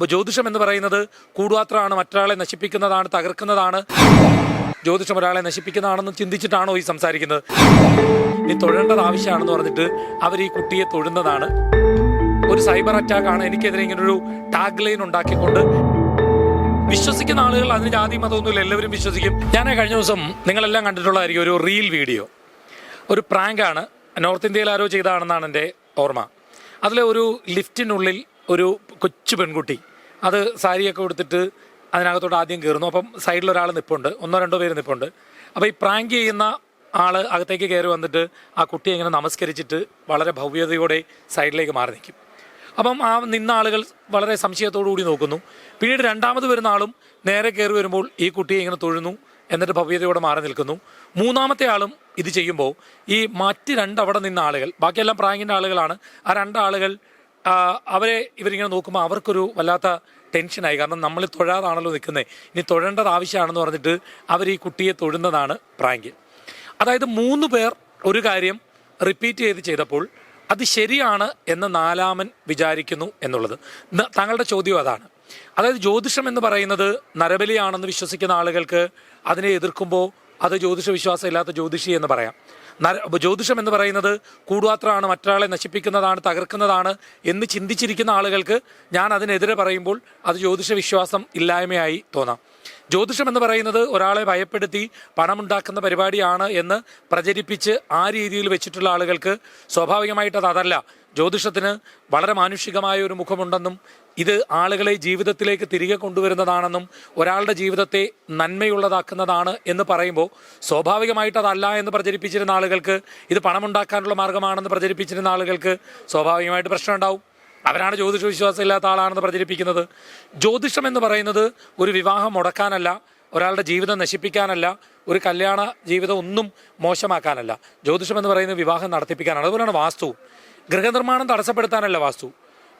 അപ്പോൾ ജ്യോതിഷം എന്ന് പറയുന്നത് കൂടുപാത്രമാണ് മറ്റൊരാളെ നശിപ്പിക്കുന്നതാണ് തകർക്കുന്നതാണ്. ജ്യോതിഷം ഒരാളെ നശിപ്പിക്കുന്നതാണെന്ന് ചിന്തിച്ചിട്ടാണോ ഈ സംസാരിക്കുന്നത്? ഇനി തൊഴേണ്ടത് ആവശ്യമാണെന്ന് പറഞ്ഞിട്ട് അവർ ഈ കുട്ടിയെ തൊഴുന്നതാണ്. ഒരു സൈബർ അറ്റാക്ക് ആണ് എനിക്കെതിരെ ഇങ്ങനെ ഒരു ടാഗ് ലൈൻ ഉണ്ടാക്കിക്കൊണ്ട്. വിശ്വസിക്കുന്ന ആളുകൾ അതിന് ജാതി മതമൊന്നുമില്ല എല്ലാവരും വിശ്വസിക്കും. ഞാൻ കഴിഞ്ഞ ദിവസം നിങ്ങളെല്ലാം കണ്ടിട്ടുള്ളതായിരിക്കും ഒരു റീൽ വീഡിയോ. ഒരു പ്രാങ്കാണ് നോർത്ത് ഇന്ത്യയിൽ ആരോ ചെയ്തതാണെന്നാണ് എന്റെ ഓർമ്മ. അതിലെ ഒരു ലിഫ്റ്റിനുള്ളിൽ ഒരു കൊച്ചു പെൺകുട്ടി അത് സാരിയൊക്കെ കൊടുത്തിട്ട് അതിനകത്തോട്ട് ആദ്യം കയറുന്നു അപ്പം സൈഡിൽ ഒരാൾ നിപ്പുണ്ട്. ഒന്നോ രണ്ടോ പേര് നിപ്പുണ്ട്. അപ്പോൾ ഈ പ്രാങ്ക് ചെയ്യുന്ന ആൾ അകത്തേക്ക് കയറി വന്നിട്ട് ആ കുട്ടിയെ ഇങ്ങനെ നമസ്കരിച്ചിട്ട് വളരെ ഭവ്യതയോടെ സൈഡിലേക്ക് മാറി നിൽക്കും. അപ്പം ആ നിന്ന ആളുകൾ വളരെ കൂടി നോക്കുന്നു. പിന്നീട് രണ്ടാമത് വരുന്ന ആളും നേരെ കയറി വരുമ്പോൾ ഈ കുട്ടിയെ ഇങ്ങനെ തൊഴുന്നു. എന്നിട്ട് ഭവ്യതയോടെ മാറി നിൽക്കുന്നു. മൂന്നാമത്തെ ആളും ഇത് ചെയ്യുമ്പോൾ ഈ മറ്റ് രണ്ടവിടെ നിന്ന ആളുകൾ ബാക്കിയെല്ലാം പ്രാങ്കിന്റെ ആളുകളാണ്. ആ രണ്ടാളുകൾ അവരെ ഇവരിങ്ങനെ നോക്കുമ്പോൾ അവർക്കൊരു വല്ലാത്ത ടെൻഷനായി. കാരണം നമ്മൾ തൊഴാതാണല്ലോ നിൽക്കുന്നത് ഇനി തൊഴേണ്ടത് ആവശ്യമാണെന്ന് പറഞ്ഞിട്ട് അവർ ഈ കുട്ടിയെ തൊഴുന്നതാണ് പ്രാങ്ക്. അതായത് മൂന്ന് പേർ ഒരു കാര്യം റിപ്പീറ്റ് ചെയ്ത് ചെയ്തപ്പോൾ അത് ശരിയാണ് എന്ന് നാലാമൻ വിചാരിക്കുന്നു എന്നുള്ളത്. താങ്കളുടെ ചോദ്യം അതാണ്. അതായത് ജ്യോതിഷം എന്ന് പറയുന്നത് നരബലിയാണെന്ന് വിശ്വസിക്കുന്ന ആളുകൾക്ക് അതിനെ എതിർക്കുമ്പോൾ അത് ജ്യോതിഷ വിശ്വാസം ഇല്ലാത്ത ജ്യോതിഷി എന്ന് പറയാം. ജ്യോതിഷം എന്ന് പറയുന്നത് കൂടുവാത്രമാണ് മറ്റൊരാളെ നശിപ്പിക്കുന്നതാണ് തകർക്കുന്നതാണ് എന്ന് ചിന്തിച്ചിരിക്കുന്ന ആളുകൾക്ക് ഞാൻ അതിനെതിരെ പറയുമ്പോൾ അത് ജ്യോതിഷ വിശ്വാസം ഇല്ലായ്മയായി തോന്നാം. ജ്യോതിഷം എന്ന് പറയുന്നത് ഒരാളെ ഭയപ്പെടുത്തി പണമുണ്ടാക്കുന്ന പരിപാടിയാണ് എന്ന് പ്രചരിപ്പിച്ച് ആ രീതിയിൽ വെച്ചിട്ടുള്ള ആളുകൾക്ക് സ്വാഭാവികമായിട്ട് അത് അതല്ല. ജ്യോതിഷത്തിന് വളരെ മാനുഷികമായ ഒരു മുഖമുണ്ടെന്നും ഇത് ആളുകളെ ജീവിതത്തിലേക്ക് തിരികെ കൊണ്ടുവരുന്നതാണെന്നും ഒരാളുടെ ജീവിതത്തെ നന്മയുള്ളതാക്കുന്നതാണ് എന്ന് പറയുമ്പോൾ സ്വാഭാവികമായിട്ട് അതല്ല എന്ന് പ്രചരിപ്പിച്ചിരുന്ന ആളുകൾക്ക് ഇത് പണമുണ്ടാക്കാനുള്ള മാർഗമാണെന്ന് പ്രചരിപ്പിച്ചിരുന്ന ആളുകൾക്ക് സ്വാഭാവികമായിട്ട് പ്രശ്നം ഉണ്ടാവും അവരാണ് ജ്യോതിഷ വിശ്വാസം ഇല്ലാത്ത ആളാണെന്ന് പ്രചരിപ്പിക്കുന്നത്. ജ്യോതിഷം എന്ന് പറയുന്നത് ഒരു വിവാഹം മുടക്കാനല്ല ഒരാളുടെ ജീവിതം നശിപ്പിക്കാനല്ല ഒരു കല്യാണ ജീവിതം ഒന്നും മോശമാക്കാനല്ല. ജ്യോതിഷം എന്ന് പറയുന്നത് വിവാഹം നടത്തിപ്പിക്കാനാണ്. അതുപോലെയാണ് വാസ്തു ഗൃഹനിർമ്മാണം തടസ്സപ്പെടുത്താനല്ല വാസ്തു.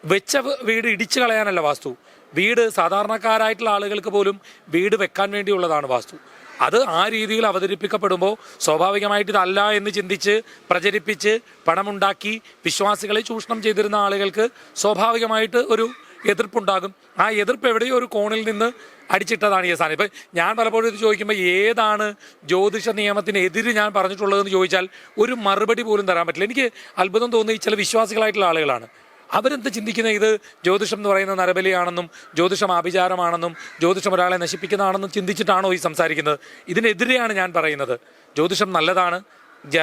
വെച്ച വീട് ഇടിച്ചു കളയാനല്ല വാസ്തു. വീട് സാധാരണക്കാരായിട്ടുള്ള ആളുകൾക്ക് പോലും വീട് വെക്കാൻ വേണ്ടിയുള്ളതാണ് വാസ്തു. അത് ആ രീതിയിൽ അവതരിപ്പിക്കപ്പെടുമ്പോൾ സ്വാഭാവികമായിട്ട് ഇതല്ല എന്ന് ചിന്തിച്ച് പ്രചരിപ്പിച്ച് പണമുണ്ടാക്കി വിശ്വാസികളെ ചൂഷണം ചെയ്തിരുന്ന ആളുകൾക്ക് സ്വാഭാവികമായിട്ട് ഒരു എതിർപ്പുണ്ടാകും. ആ എതിർപ്പ് എവിടെയോ ഒരു കോണിൽ നിന്ന് അടിച്ചിട്ടതാണ് ഈ സാധനം. ഇപ്പം ഞാൻ പലപ്പോഴും ഇത് ചോദിക്കുമ്പോൾ ഏതാണ് ജ്യോതിഷ നിയമത്തിനെതിര് ഞാൻ പറഞ്ഞിട്ടുള്ളതെന്ന് ചോദിച്ചാൽ ഒരു മറുപടി പോലും തരാൻ പറ്റില്ല. എനിക്ക് അത്ഭുതം തോന്നി ചില വിശ്വാസികളായിട്ടുള്ള ആളുകളാണ്. അവരെന്ത് ചിന്തിക്കുന്ന ഇത് ജ്യോതിഷം എന്ന് പറയുന്ന നരബലിയാണെന്നും ജ്യോതിഷം ആഭിചാരമാണെന്നും ജ്യോതിഷം ഒരാളെ നശിപ്പിക്കുന്നതാണെന്നും ചിന്തിച്ചിട്ടാണോ ഈ സംസാരിക്കുന്നത്? ഇതിനെതിരെയാണ് ഞാൻ പറയുന്നത്. ജ്യോതിഷം നല്ലതാണ്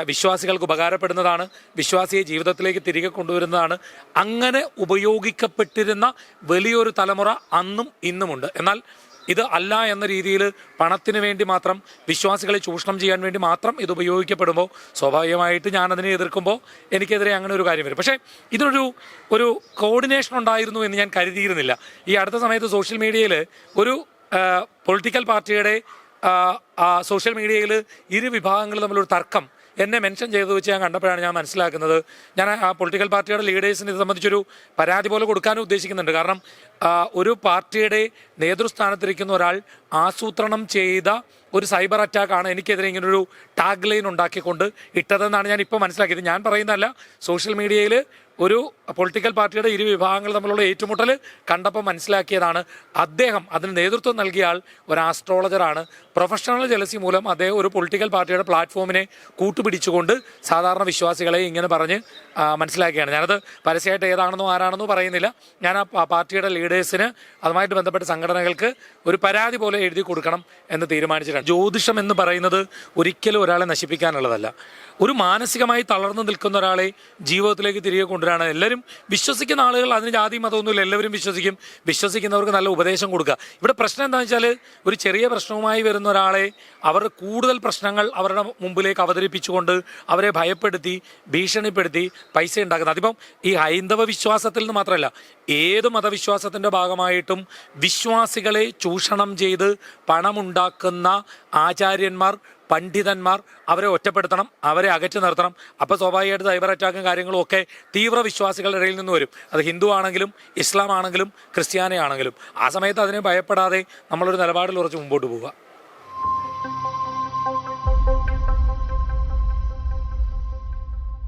വിശ്വാസികൾക്ക് ഉപകാരപ്പെടുന്നതാണ് വിശ്വാസിയെ ജീവിതത്തിലേക്ക് തിരികെ കൊണ്ടുവരുന്നതാണ്. അങ്ങനെ ഉപയോഗിക്കപ്പെട്ടിരുന്ന വലിയൊരു തലമുറ അന്നും ഇന്നുമുണ്ട്. എന്നാൽ ഇത് അല്ല എന്ന രീതിയിൽ പണത്തിന് വേണ്ടി മാത്രം വിശ്വാസികളെ ചൂഷണം ചെയ്യാൻ വേണ്ടി മാത്രം ഇത് ഉപയോഗിക്കപ്പെടുമ്പോൾ സ്വാഭാവികമായിട്ട് ഞാൻ അതിനെ എതിർക്കുമ്പോൾ എനിക്കെതിരെ അങ്ങനെ ഒരു കാര്യം വരും. പക്ഷേ ഇതിനൊരു ഒരു കോർഡിനേഷൻ ഉണ്ടായിരുന്നു എന്ന് ഞാൻ കരുതിയിരുന്നില്ല. ഈ അടുത്ത സമയത്ത് സോഷ്യൽ മീഡിയയിൽ ഒരു പൊളിറ്റിക്കൽ പാർട്ടിയുടെ സോഷ്യൽ മീഡിയയിൽ ഇരു വിഭാഗങ്ങൾ തമ്മിലൊരു തർക്കം എന്നെ മെൻഷൻ ചെയ്തു വെച്ച് ഞാൻ കണ്ടപ്പോഴാണ് ഞാൻ മനസ്സിലാക്കുന്നത്. ഞാൻ ആ പൊളിറ്റിക്കൽ പാർട്ടിയുടെ ലീഡേഴ്സിന് ഇത് സംബന്ധിച്ചൊരു പരാതി പോലെ കൊടുക്കാനും ഉദ്ദേശിക്കുന്നുണ്ട്. കാരണം ഒരു പാർട്ടിയുടെ നേതൃസ്ഥാനത്തിരിക്കുന്ന ഒരാൾ ആസൂത്രണം ചെയ്ത ഒരു സൈബർ അറ്റാക്കാണ് എനിക്കെതിരെ ഇങ്ങനൊരു ടാഗ് ലൈൻ ഉണ്ടാക്കിക്കൊണ്ട് ഇട്ടതെന്നാണ് ഞാൻ ഇപ്പോൾ മനസ്സിലാക്കിയത്. ഞാൻ പറയുന്നതല്ല സോഷ്യൽ മീഡിയയിൽ ഒരു പൊളിറ്റിക്കൽ പാർട്ടിയുടെ ഇരു വിഭാഗങ്ങൾ തമ്മിലുള്ള ഏറ്റുമുട്ടൽ കണ്ടപ്പോൾ മനസ്സിലാക്കിയതാണ്. അദ്ദേഹം അതിന് നേതൃത്വം നൽകിയ ആൾ ഒരു ആസ്ട്രോളജറാണ് പ്രൊഫഷണൽ ജലസി മൂലം അദ്ദേഹം ഒരു പൊളിറ്റിക്കൽ പാർട്ടിയുടെ പ്ലാറ്റ്ഫോമിനെ കൂട്ടുപിടിച്ചുകൊണ്ട് സാധാരണ വിശ്വാസികളെ ഇങ്ങനെ പറഞ്ഞ് മനസ്സിലാക്കിയാണ്. ഞാനത് പരസ്യമായിട്ട് ഏതാണെന്നോ ആരാണെന്നോ പറയുന്നില്ല. ഞാൻ ആ പാർട്ടിയുടെ ലീഡേഴ്സിന് അതുമായിട്ട് ബന്ധപ്പെട്ട സംഘടനകൾക്ക് ഒരു പരാതി പോലെ എഴുതി കൊടുക്കണം എന്ന് തീരുമാനിച്ചിട്ടുണ്ട്. ജ്യോതിഷം എന്ന് പറയുന്നത് ഒരിക്കലും ഒരാളെ നശിപ്പിക്കാനുള്ളതല്ല. ഒരു മാനസികമായി തളർന്നു നിൽക്കുന്ന ഒരാളെ ജീവിതത്തിലേക്ക് തിരികെ കൊണ്ടുവരാണ്. എല്ലാവരും വിശ്വസിക്കുന്ന ആളുകൾ അതിന് ജാതി മതമൊന്നുമില്ല എല്ലാവരും വിശ്വസിക്കും. വിശ്വസിക്കുന്നവർക്ക് നല്ല ഉപദേശം കൊടുക്കുക. ഇവിടെ പ്രശ്നം എന്താണെന്ന് വെച്ചാൽ ഒരു ചെറിയ പ്രശ്നവുമായി വരുന്ന ഒരാളെ അവരുടെ കൂടുതൽ പ്രശ്നങ്ങൾ അവരുടെ മുമ്പിലേക്ക് അവതരിപ്പിച്ചുകൊണ്ട് അവരെ ഭയപ്പെടുത്തി ഭീഷണിപ്പെടുത്തി പൈസ ഉണ്ടാക്കുന്നത്. അതിപ്പം ഈ ഹൈന്ദവ വിശ്വാസത്തിൽ നിന്ന് മാത്രമല്ല ഏത് മതവിശ്വാസത്തിന്റെ ഭാഗമായിട്ടും വിശ്വാസികളെ ചൂഷണം ചെയ്ത് പണമുണ്ടാക്കുന്ന ആചാര്യന്മാർ പണ്ഡിതന്മാർ അവരെ ഒറ്റപ്പെടുത്തണം അവരെ അകറ്റി നിർത്തണം. അപ്പോൾ സ്വാഭാവികമായിട്ട് സൈബർ അറ്റാക്കും കാര്യങ്ങളും ഒക്കെ തീവ്ര വിശ്വാസികളുടെ ഇടയിൽ നിന്ന് വരും. അത് ഹിന്ദു ആണെങ്കിലും ഇസ്ലാം ആണെങ്കിലും ക്രിസ്ത്യാനി ആണെങ്കിലും. ആ സമയത്ത് അതിനെ ഭയപ്പെടാതെ നമ്മളൊരു നിലപാടിൽ ഉറച്ച് മുമ്പോട്ട് പോവുക.